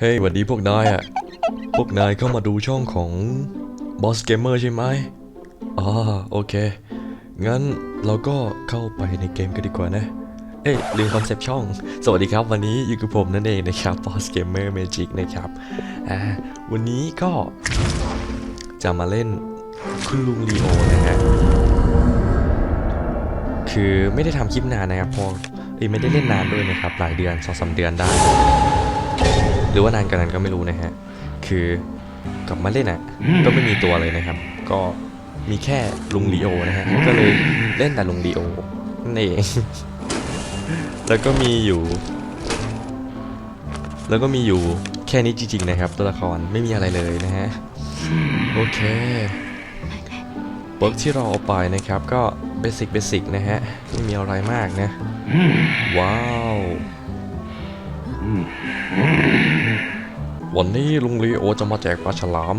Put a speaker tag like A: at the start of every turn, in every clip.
A: เฮ้ยหวัดดีพวกนายอะพวกนายเข้ามาดูช่องของ Boss Gamer ใช่ไหมอ่าโอเค งั้นเราก็เข้าไปในเกมกันดีกว่านะ เอ้ยลืมคอนเซปต์ช่อง สวัสดีครับ วันนี้อยู่กับผมนั่นเองนะครับ Boss Gamer Magic นะครับอ่าวันนี้ก็จะมาเล่นคุณลุงลีโอนะฮะ คือไม่ได้ทำคลิปนานนะครับเพออ้ยไม่ได้เล่นนานด้วยนะครับหลายเดือนสองสามเดือนได้ หรือว่านานกว่านั้นก็ไม่รู้นะฮะคือกลับมาเล่นอะก็ไม่มีตัวเลยนะครับ ก็มีแค่ลุงลีโอนะฮะก็เลยเล่นแต่ลุงลีโอนั่นเองแล้วก็มีอยู่ แล้วก็มีอยู่แค่นี้จริงๆนะครับ ตัวละครไม่มีอะไรเลยนะฮะโอเคเบิร์กที่เราเอาไปนะครับก็ เบสิกเบสิกนะฮะ ไม่มีอะไรมากนะ ว้าว วันนี้ลุงลีโอจะมาแจกปลาฉลาม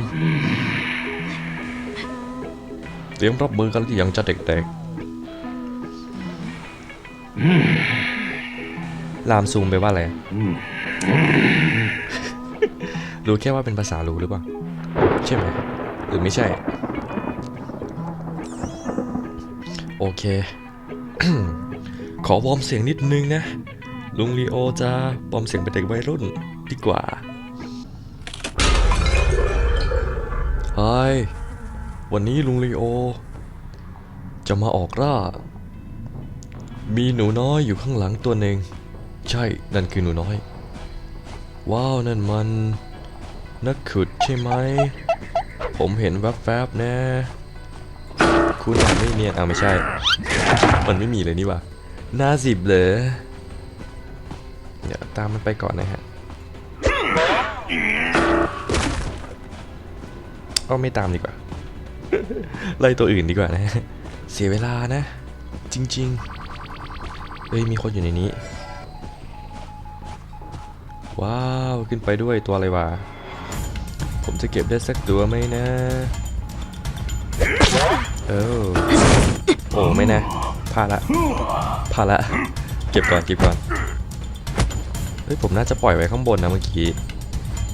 A: เตรียมรับมือกันหรือยังจะเด็กๆ ลามซูมไปว่าอะไร รู้แค่ว่าเป็นภาษารู้หรือเปล่า ใช่ไหม หรือไม่ใช่ โอเค ขอวอร์มเสียงนิดนึงนะ ลุงลีโอจะปลอมเสียงเป็นเด็กวัยรุ่นดีกว่าไฮวันนี้ลุงลีโอ จะมาออกล่า มีหนูน้อยอยู่ข้างหลังตัวหนึ่ง ใช่ นั่นคือหนูน้อย ว้าว นั่นมัน นักขุดใช่ไหม ผมเห็นแวบๆแนะ คุณอ่านไม่เนียนเอาไม่ใช่ มันไม่มีเลยนี่ว่าน้าสิบเลยเดี๋ยวตามมันไปก่อนนะฮะก็ไม่ตามดีกว่า ไล่ตัวอื่นดีกว่านะฮะเสียเวลานะ จริงๆ เฮ้ย มีคนอยู่ในนี้ ว้าว ขึ้นไปด้วยตัวอะไรวะ ผมจะเก็บได้สักตัวไหมนะ เออโอ้ไม่นะพลาดละพลาดละ เก็บก่อนเก็บก่อนเฮ้ยผมน่าจะปล่อยไว้ข้างบนนะเมื่อกี้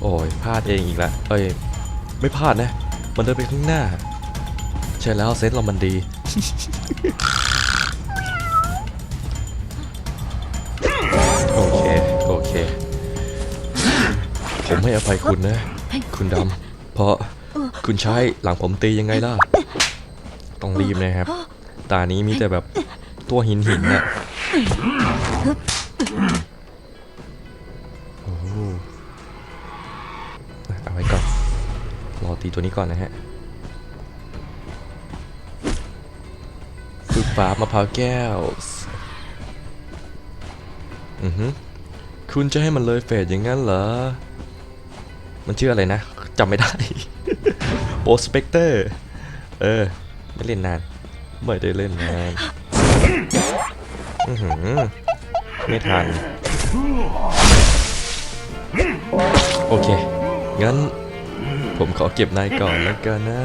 A: โอ้ยพลาดเองอีกแล้วเอ้ยไม่พลาดนะ มันเดินไปข้างหน้า ใช่แล้วเซตเรามันดีโอเคโอเค ผมให้อภัยคุณนะ คุณดำเพราะคุณใช้หลังผมตียังไงล่ะ ต้องรีบนะครับ ตานี้มีแต่แบบตัวหินหินน่ะโอ้โหเอาไว้ก่อน รอตีตัวนี้ก่อนนะฮะฝึกฟ้ามะพร้าวแก้ว อือฮึคุณจะให้มันเลยเฟสอย่างนั้นเหรอ มันชื่ออะไรนะจำไม่ได้โปสเปกเตอร์ เออ ไม่เล่นนานไม่ได้เล่นนานอือหือไม่ทัน โอเค งั้น ผมขอเก็บนายก่อนแล้วกันนะ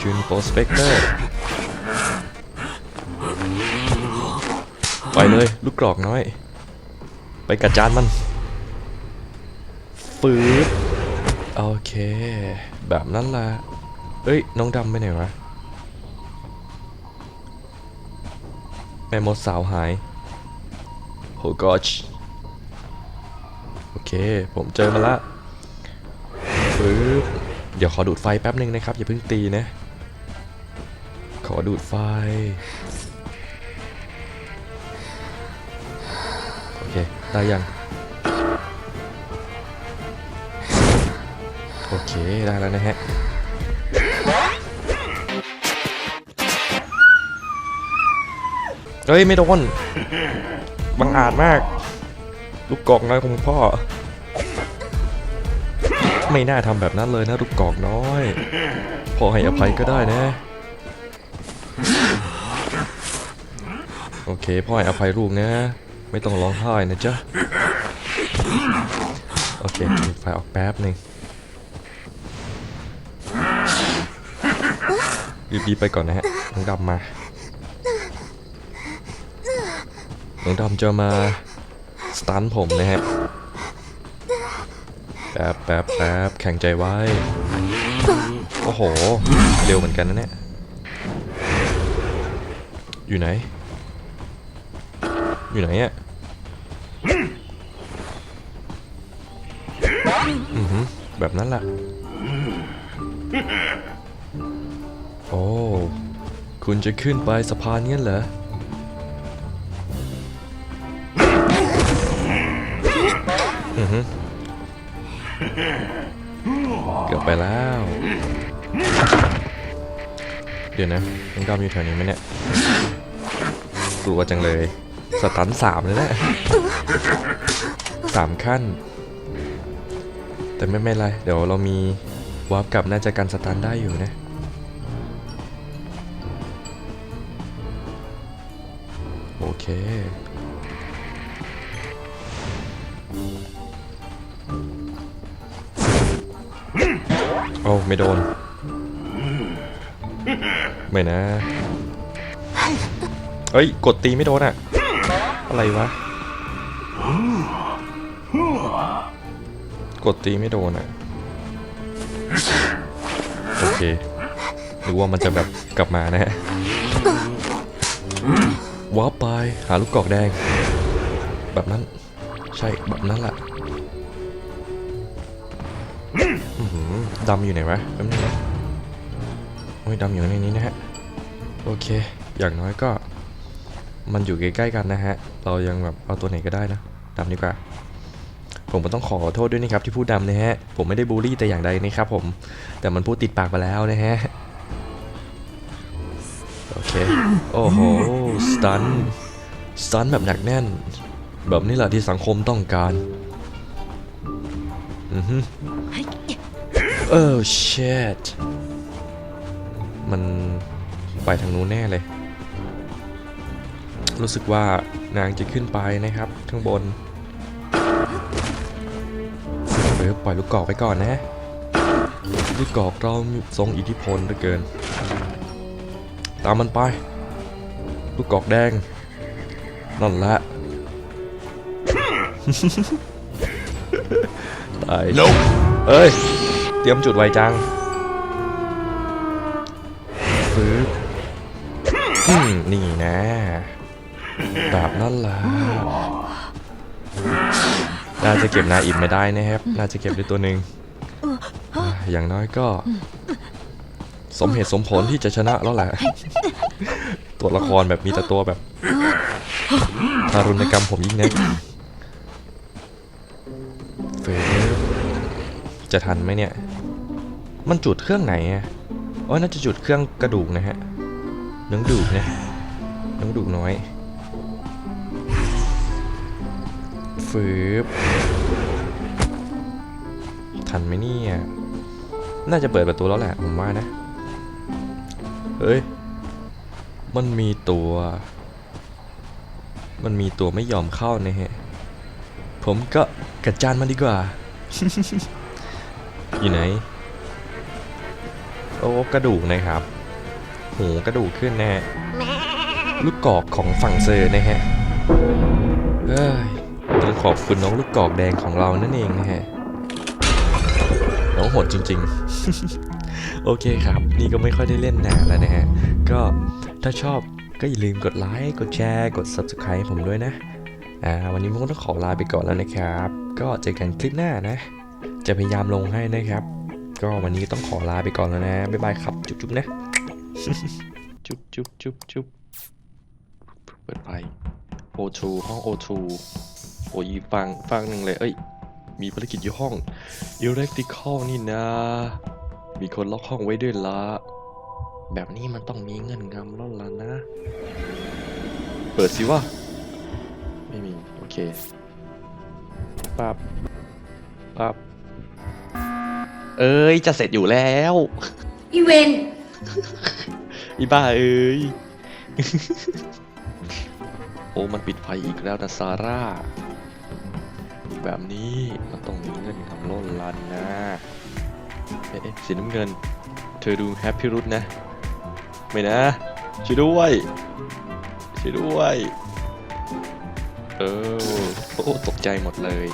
A: คุณโปสเปกเตอร์ไปเลย ลูกกรอกน้อย ไปกัดจานมัน ฟืบโอเค แบบนั้นละเอ้ย น้องดำไปไหนวะ แม่มดสาวหายโหกอชโอเค ผมเจอมาละปึ๊บเดี๋ยวขอดูดไฟแป๊บหนึ่งนะครับ อย่าเพิ่งตีนะ ขอดูดไฟ โอเค ได้ยัง โอเค ได้แล้วนะฮะ เฮ้ย ไม่โดนบังอาจมาก ลูกกอกน้อยของพ่อ ไม่น่าทำแบบนั้นเลยนะลูกกอกน้อยพ่อให้อภัยก็ได้นะ โอเคพ่อให้อภัยลูกนะ ไม่ต้องร้องไห้นะจ๊ะ โอเคไฟออกแป๊บหนึ่งรีบๆไปก่อนนะฮะน้องดำมา น้องดำจะมาสตันผมนะฮะแป๊บแป๊บแป๊บแข็งใจไว้ โอ้โห เร็วเหมือนกันนะเนี่ย อยู่ไหน อยู่ไหนอะอือหือแบบนั้นล่ะ โอ้ คุณจะขึ้นไปสะพานงั้นเหรอ เกือบไปแล้ว เดี๋ยวนะน้องดำอยู่แถวนี้ไหมเนี่ย กลัวจังเลย สตันสามเลยนะสามขั้น แต่ไม่เป็นไร เดี๋ยวเรามีวาร์ปกลับน่าจะกันสตันได้อยู่นะโอเค โอ้ไม่โดน ไม่นะ เฮ้ย กดตีไม่โดนอะอะไรวะ กดตีไม่โดนอะโอเคหรือว่ามันจะแบบกลับมานะฮะว้าไปหาลูกกอกแดง แบบนั้น ใช่แบบนั้นแหละ ดำอยู่ไหนวะแป๊บนึงนะโอ้ยดำอยู่ในนี้นะฮะ โอเค อย่างน้อยก็ มันอยู่ใกล้ๆกันนะฮะ เรายังแบบเอาตัวไหนก็ได้นะดำดีกว่า ผมก็ต้องขอโทษด้วยนะครับที่พูดดำนะฮะ ผมไม่ได้บูลลี่แต่อย่างใดนะครับผม แต่มันพูดติดปากไปแล้วนะฮะ โอเค โอ้โห สตัน สตันแบบหนักแน่น แบบนี้แหละที่สังคมต้องการ อือฮึ เออ shit มันไปทางนู้นแน่เลย รู้สึกว่านางจะขึ้นไปนะครับข้างบนเดี๋ยวปล่อยลูกกอกไปก่อนนะ ลูกกอกเรามีทรงอิทธิพลเหลือเกิน ตามมันไป ลูกกอกแดง นั่นแหละ ตายเอ้ยเตรียมจุดไวจังฟื้นอืมนี่นะแบบนั้นล่ะน่าจะเก็บนาอิมไม่ได้นะครับ น่าจะเก็บได้ตัวหนึ่งอย่างน้อยก็ สมเหตุสมผลที่จะชนะแล้วแหละตัวละครแบบมีแต่ตัวแบบทารุณกรรมผมยิ่งนักเฟจะทันไหมเนี่ย มันจุดเครื่องไหนอะอ๋อน่าจะจุดเครื่องกระดูกนะฮะน้อดูกนะน้อดูกน้อยฟืบทันไหมเนี่ยน่าจะเปิดประตูแล้วแหละผมว่านะ เฮ้ย มันมีตัว มันมีตัวไม่ยอมเข้านะฮะ ผมก็กระจานมันดีกว่า อยู่ไหน โอ้กระดูกนะครับหูกระดูกขึ้นนะฮะลูกกอกของฝั่งเซอร์นะฮะเอ้ยต้องขอบคุณน้องลูกกอกแดงของเรานั่นเองนะฮะน้องโหดจริง ๆ โอเคครับ นี่ก็ไม่ค่อยได้เล่นนานแล้วนะฮะ ก็ถ้าชอบก็อย่าลืมกดไลค์ กดแชร์ กด Subscribe ให้ผมด้วยนะ อ่า วันนี้ผมก็ต้องขอลาไปก่อนแล้วนะครับ ก็เจอกันคลิปหน้านะ จะพยายามลงให้นะครับ ก็วันนี้ต้องขอลาไปก่อนแล้วนะ บ๊ายบายครับ จุ๊บๆนะ จุ๊บจุ๊บจุ๊บจุ๊บเปิดไฟโอทูห้องโอทูโอ้ยฟังฟังหนึ่งเลย เอ้ย มีภารกิจอยู่ห้อง Electrical นี่นะ มีคนล็อกห้องไว้ด้วยละแบบนี้มันต้องมีเงินงำแล้วล่ะนะ เปิดสิวะ ไม่มี โอเค ปับปับ เอ้ย จะเสร็จอยู่แล้ว
B: อีเวน
A: อีบ้าเอ้ย โอ้ มันปิดไฟอีกแล้วนะซาร่า แบบนี้มันต้องมีเงินคำล้นลันนะเอ๊ะเอ๊ะสีน้ำเงิน เธอดูแฮปปี้รุดนะ ไม่นะช่วยด้วยช่วยด้วย เออ โอ้ ตกใจหมดเลย